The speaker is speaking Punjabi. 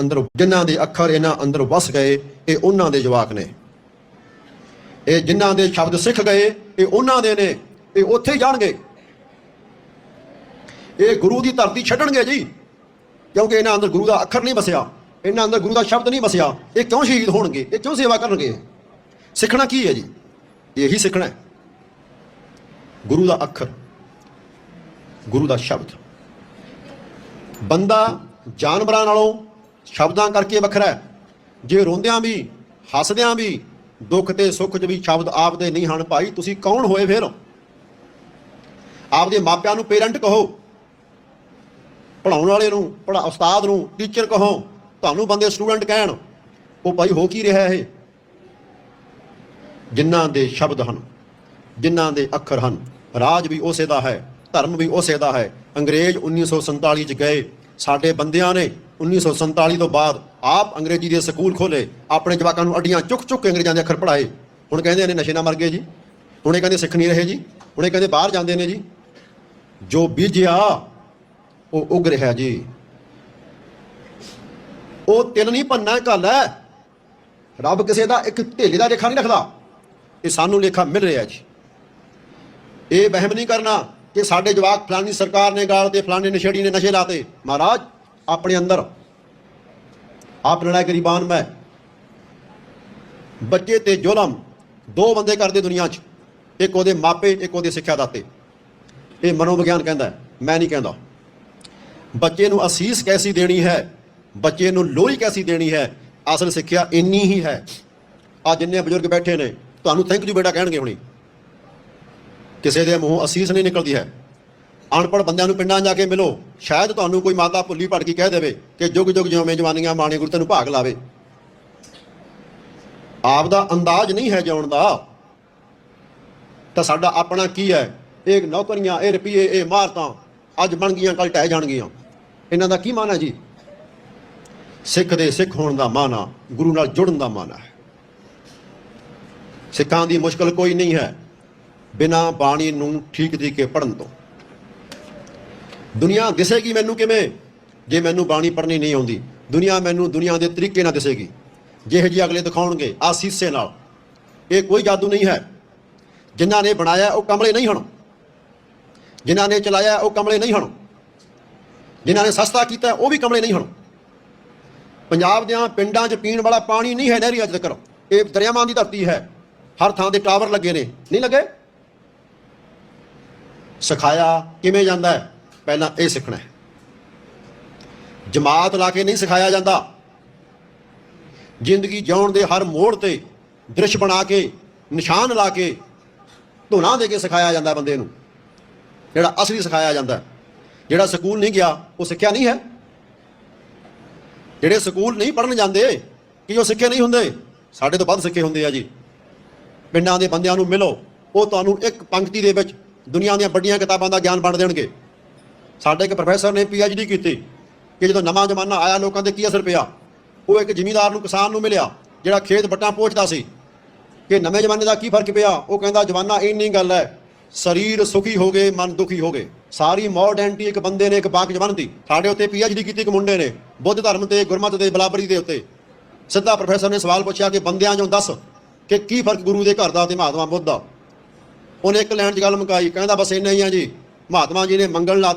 ਅੰਦਰ, ਜਿਨ੍ਹਾਂ ਦੇ ਅੱਖਰ ਇਹਨਾਂ ਅੰਦਰ ਵਸ ਗਏ, ਇਹ ਉਹਨਾਂ ਦੇ ਜਵਾਕ ਨੇ। ਇਹ ਜਿਨ੍ਹਾਂ ਦੇ ਸ਼ਬਦ ਸਿੱਖ ਗਏ, ਇਹ ਉਹਨਾਂ ਦੇ ਨੇ, ਇਹ ਉੱਥੇ ਜਾਣਗੇ। ਇਹ ਗੁਰੂ ਦੀ ਧਰਤੀ ਛੱਡਣਗੇ ਜੀ, ਕਿਉਂਕਿ ਇਹਨਾਂ ਅੰਦਰ ਗੁਰੂ ਦਾ ਅੱਖਰ ਨਹੀਂ ਵਸਿਆ, ਇਹਨਾਂ ਅੰਦਰ ਗੁਰੂ ਦਾ ਸ਼ਬਦ ਨਹੀਂ ਵਸਿਆ। ਇਹ ਕਿਉਂ ਸ਼ਹੀਦ ਹੋਣਗੇ? ਇਹ ਕਿਉਂ ਸੇਵਾ ਕਰਨਗੇ? ਸਿੱਖਣਾ ਕੀ ਹੈ ਜੀ? ਇਹੀ ਸਿੱਖਣਾ ਹੈ। ਗੁਰੂ ਦਾ ਅੱਖਰ, ਗੁਰੂ ਦਾ ਸ਼ਬਦ। ਬੰਦਾ ਜਾਨਵਰਾਂ ਨਾਲੋਂ ਸ਼ਬਦਾਂ ਕਰਕੇ ਵੱਖਰਾ ਹੈ। ਜੇ ਰੋਂਦਿਆਂ ਵੀ, ਹੱਸਦਿਆਂ ਵੀ, ਦੁੱਖ ਤੇ ਸੁੱਖ 'ਚ ਵੀ ਸ਼ਬਦ ਆਪਦੇ ਨਹੀਂ ਹਨ, ਭਾਈ ਤੁਸੀਂ ਕੌਣ ਹੋਏ ਫਿਰ? ਆਪਦੇ ਮਾਪਿਆਂ ਨੂੰ ਪੇਰੈਂਟ ਕਹੋ। ਪੜਾਉਣ ਵਾਲੇ ਨੂੰ ਪੜਾ ਉਸਤਾਦ ਨੂੰ, ਟੀਚਰ ਕਹੋ। ਤੁਹਾਨੂੰ ਬੰਦੇ ਸਟੂਡੈਂਟ ਕਹਿਣ। ਉਹ ਭਾਈ ਹੋ ਕੀ ਰਿਹਾ ਇਹ? ਜਿਨ੍ਹਾਂ ਦੇ ਸ਼ਬਦ ਹਨ, ਜਿਨ੍ਹਾਂ ਦੇ ਅੱਖਰ ਹਨ, ਰਾਜ ਵੀ ਉਸੇ ਦਾ ਹੈ, ਧਰਮ ਵੀ ਉਸੇ ਦਾ ਹੈ। ਅੰਗਰੇਜ਼ 1947 ਚ ਗਏ। ਸਾਡੇ ਬੰਦਿਆਂ ਨੇ 1947 ਤੋਂ ਬਾਅਦ ਆਪ ਅੰਗਰੇਜ਼ੀ ਦੇ ਸਕੂਲ ਖੋਲੇ ਆਪਣੇ ਜਵਾਕਾਂ ਨੂੰ ਅੱਡੀਆਂ ਚੁੱਕ ਚੁੱਕ ਕੇ ਅੰਗਰੇਜ਼ਾਂ ਦੇ ਅੱਖਰ ਪੜਾਏ ਹੁਣ ਕਹਿੰਦੇ ਨੇ ਨਸ਼ੇ ਨਾ ਮਰ ਗਏ ਜੀ। ਹੁਣੇ ਕਹਿੰਦੇ ਸਿੱਖ ਨਹੀਂ ਰਹੇ ਜੀ। ਹੁਣੇ ਕਹਿੰਦੇ ਬਾਹਰ ਜਾਂਦੇ ਨੇ ਜੀ। ਜੋ ਬੀਜਿਆ, ਉਹ ਉਗ ਰਿਹਾ ਜੀ। ਉਹ ਤਿਲ ਨਹੀਂ ਪੰਨਾ ਗੱਲ ਹੈ। ਰੱਬ ਕਿਸੇ ਦਾ ਇੱਕ ਢੇਲੇ ਦਾ ਲੇਖਾ ਨਹੀਂ ਰੱਖਦਾ। ਇਹ ਸਾਨੂੰ ਲੇਖਾ ਮਿਲ ਰਿਹਾ ਜੀ। ਇਹ ਵਹਿਮ ਨਹੀਂ ਕਰਨਾ। ਕਿ ਸਾਡੇ ਜਵਾਕ ਫਲਾਨੀ ਸਰਕਾਰ ਨੇ ਗਾਲ ਤੇ ਫਲਾਣੇ ਨਸ਼ੇੜੀ ਨੇ ਨਸ਼ੇ ਲਾਤੇ। ਮਹਾਰਾਜ, ਆਪਣੇ ਅੰਦਰ, ਆਪ ਲੜਾਈ ਗਰੀਬਾਨ ਮੈਂ। ਬੱਚੇ ਤੇ ਜ਼ੁਲਮ ਦੋ ਬੰਦੇ ਕਰਦੇ ਦੁਨੀਆ 'ਚ, ਇੱਕ ਉਹਦੇ ਮਾਪੇ, ਇੱਕ ਉਹਦੇ ਸਿੱਖਿਆ ਦਾਤੇ। ਇਹ ਮਨੋਵਿਗਿਆਨ ਕਹਿੰਦਾ ਮੈਂ ਨਹੀਂ ਕਹਿੰਦਾ। ਬੱਚੇ ਨੂੰ ਅਸੀਸ ਕੈਸੀ ਦੇਣੀ ਹੈ? ਬੱਚੇ ਨੂੰ ਲੋਹੀ ਕੈਸੀ ਦੇਣੀ ਹੈ? ਅਸਲ ਸਿੱਖਿਆ ਇੰਨੀ ਹੀ ਹੈ। ਆ ਜਿੰਨੇ ਬਜ਼ੁਰਗ ਬੈਠੇ ਨੇ, ਤੁਹਾਨੂੰ ਥੈਂਕ ਯੂ ਬੇਟਾ ਕਹਿਣਗੇ ਹੁਣੀ। ਕਿਸੇ ਦੇ ਮੂੰਹ ਅਸੀਸ ਨਹੀਂ ਨਿਕਲਦੀ ਹੈ। ਅਨਪੜ੍ਹ ਬੰਦਿਆਂ ਨੂੰ ਪਿੰਡਾਂ ਜਾ ਕੇ ਮਿਲੋ। ਸ਼ਾਇਦ ਤੁਹਾਨੂੰ ਕੋਈ ਮਾਤਾ ਭੁੱਲੀ ਭੜ ਕੇ ਕਹਿ ਦੇਵੇ ਕਿ ਜੁਗ ਜੁਗ ਜਿਵੇਂ ਜਵਾਨੀਆਂ ਮਾਣੇ ਗੁਰੂ ਤੈਨੂੰ ਭਾਗ ਲਾਵੇ। ਆਪ ਦਾ ਅੰਦਾਜ਼ ਨਹੀਂ ਹੈ ਜਿਉਣ ਦਾ। ਤਾਂ ਸਾਡਾ ਆਪਣਾ ਕੀ ਹੈ? ਇਹ ਨੌਕਰੀਆਂ, ਇਹ ਰੁਪਈਏ, ਇਹ ਮਾਰਤਾਂ ਅੱਜ ਬਣ ਗਈਆਂ ਕੱਲ ਟਹਿ ਜਾਣਗੀਆਂ। ਇਹਨਾਂ ਦਾ ਕੀ ਮਾਨਾ ਜੀ? ਸਿੱਖ ਦੇ ਸਿੱਖ ਹੋਣ ਦਾ ਮਾਨਾ, ਗੁਰੂ ਨਾਲ ਜੁੜਨ ਦਾ ਮਾਨਾ ਹੈ। ਸਿੱਖਾਂ ਦੀ ਮੁਸ਼ਕਲ ਕੋਈ ਨਹੀਂ ਹੈ। ਬਿਨਾ ਬਾਣੀ ਨੂੰ ਠੀਕ ਤਰੀਕੇ ਪੜਨ ਤੋਂ। ਦੁਨੀਆ ਦਿਸੇਗੀ ਮੈਨੂੰ ਕਿਵੇਂ? ਜੇ ਮੈਨੂੰ ਬਾਣੀ ਪੜਨੀ ਨਹੀਂ ਆਉਂਦੀ। ਦੁਨੀਆ ਮੈਨੂੰ ਦੁਨੀਆ ਦੇ ਤਰੀਕੇ ਨਾਲ ਦਿਸੇਗੀ। ਜਿਹੇ ਜਿਹੇ ਅਗਲੇ ਦਿਖਾਉਣਗੇ ਆਸੀਸੇ ਨਾਲ। ਇਹ ਕੋਈ ਜਾਦੂ ਨਹੀਂ ਹੈ। ਜਿਨ੍ਹਾਂ ਨੇ ਬਣਾਇਆ ਉਹ ਕਮਲੇ ਨਹੀਂ ਹਨ। ਜਿਨ੍ਹਾਂ ਨੇ ਚਲਾਇਆ ਉਹ ਕਮਲੇ ਨਹੀਂ ਹਨ। ਜਿਨ੍ਹਾਂ ਨੇ ਸਸਤਾ ਕੀਤਾ ਉਹ ਵੀ ਕਮਲੇ ਨਹੀਂ ਹਨ। ਪੰਜਾਬ ਦੀਆਂ ਪਿੰਡਾਂ 'ਚ ਪੀਣ ਵਾਲਾ ਪਾਣੀ ਨਹੀਂ ਹੈ ਨਹਿਰੀ ਅੱਜ ਤੱਕ। ਇਹ ਦਰਿਆਵਾਂ ਦੀ ਧਰਤੀ ਹੈ। ਹਰ ਥਾਂ ਤੇ ਟਾਵਰ ਲੱਗੇ ਨੇ। ਨਹੀਂ ਲੱਗੇ? ਸਿਖਾਇਆ ਕਿਵੇਂ ਜਾਂਦਾ ਹੈ? ਪਹਿਲਾਂ ਇਹ ਸਿੱਖਣਾ ਹੈ। ਜਮਾਤ ਲਾ ਕੇ ਨਹੀਂ ਸਿਖਾਇਆ ਜਾਂਦਾ। ਜ਼ਿੰਦਗੀ ਜਿਉਣ ਦੇ ਹਰ ਮੋੜ ਤੇ ਦ੍ਰਿਸ਼ ਬਣਾ ਕੇ, ਨਿਸ਼ਾਨ ਲਾ ਕੇ, ਧੁਨਾ ਦੇ ਕੇ ਸਿਖਾਇਆ ਜਾਂਦਾ ਬੰਦੇ ਨੂੰ। ਜਿਹੜਾ ਅਸਲੀ ਸਿਖਾਇਆ ਜਾਂਦਾ ਜਿਹੜਾ ਸਕੂਲ ਨਹੀਂ ਗਿਆ, ਉਹ ਸਿੱਖਿਆ ਨਹੀਂ ਹੈ। ਜਿਹੜੇ ਸਕੂਲ ਨਹੀਂ ਪੜਨ ਜਾਂਦੇ, ਕਿ ਉਹ ਸਿੱਖੇ ਨਹੀਂ ਹੁੰਦੇ? ਸਾਡੇ ਤੋਂ ਵੱਧ ਸਿੱਖੇ ਹੁੰਦੇ ਆ ਜੀ। ਪਿੰਡਾਂ ਦੇ ਬੰਦਿਆਂ ਨੂੰ ਮਿਲੋ, ਉਹ ਤੁਹਾਨੂੰ ਇੱਕ ਪੰਕਤੀ ਦੇ ਵਿੱਚ ਦੁਨੀਆ ਦੀਆਂ ਵੱਡੀਆਂ ਕਿਤਾਬਾਂ ਦਾ ਗਿਆਨ ਵੰਡ ਦੇਣਗੇ। ਸਾਡੇ ਇੱਕ ਪ੍ਰੋਫੈਸਰ ਨੇ ਡੀ ਕੀਤੀ ਕਿ ਜਦੋਂ ਨਵਾਂ ਜ਼ਮਾਨਾ ਆਇਆ ਲੋਕਾਂ ਤੇ ਕੀ ਅਸਰ ਪਿਆ? ਉਹ ਇੱਕ ਜ਼ਿਮੀਂਦਾਰ ਨੂੰ, ਕਿਸਾਨ ਨੂੰ ਮਿਲਿਆ, ਜਿਹੜਾ ਖੇਤ ਵੱਟਾਂ ਪੋਚਦਾ ਸੀ। ਕਿ ਨਵੇਂ ਜ਼ਮਾਨੇ ਦਾ ਕੀ ਫ਼ਰਕ ਪਿਆ? ਉਹ ਕਹਿੰਦਾ, ਜ਼ਮਾਨਾ ਇੰਨੀ ਗੱਲ ਹੈ, ਸਰੀਰ ਸੁਖੀ ਹੋ ਗਏ, ਮਨ ਦੁਖੀ ਹੋ ਗਏ। ਸਾਰੀ ਮੋਡਰਨਿਟੀ ਇੱਕ ਬੰਦੇ ਨੇ, ਇੱਕ ਬਾਕ ਜਵਾਨ ਦੀ। ਸਾਡੇ ਉੱਤੇ ਡੀ ਕੀਤੀ ਇੱਕ ਮੁੰਡੇ ਨੇ, ਬੁੱਧ ਧਰਮ ਤੇ, ਗੁਰਮਤ ਦੇ ਬਲਾਬਰੀ ਦੇ ਉੱਤੇ। ਸਿੱਧਾ ਪ੍ਰੋਫੈਸਰ ਨੇ ਸਵਾਲ ਪੁੱਛਿਆ ਕਿ ਬੰਦਿਆਂ ਚੋਂ ਦੱਸ ਕਿ ਕੀ ਫ਼ਰਕ ਗੁਰੂ ਦੇ ਘਰ ਦਾ ਤੇ ਮਹਾਤਮਾ ਬੁੱਧ ਦਾ? ਉਹਨੇ ਇੱਕ ਲਾਈਨ 'ਚ ਗੱਲ ਮੁਕਾਈ, ਕਹਿੰਦਾ ਬਸ ਇੰਨਾ ਹੀ ਆ ਜੀ। ਮਹਾਤਮਾ ਜੀ ਨੇ ਮੰਗਣ ਲਾ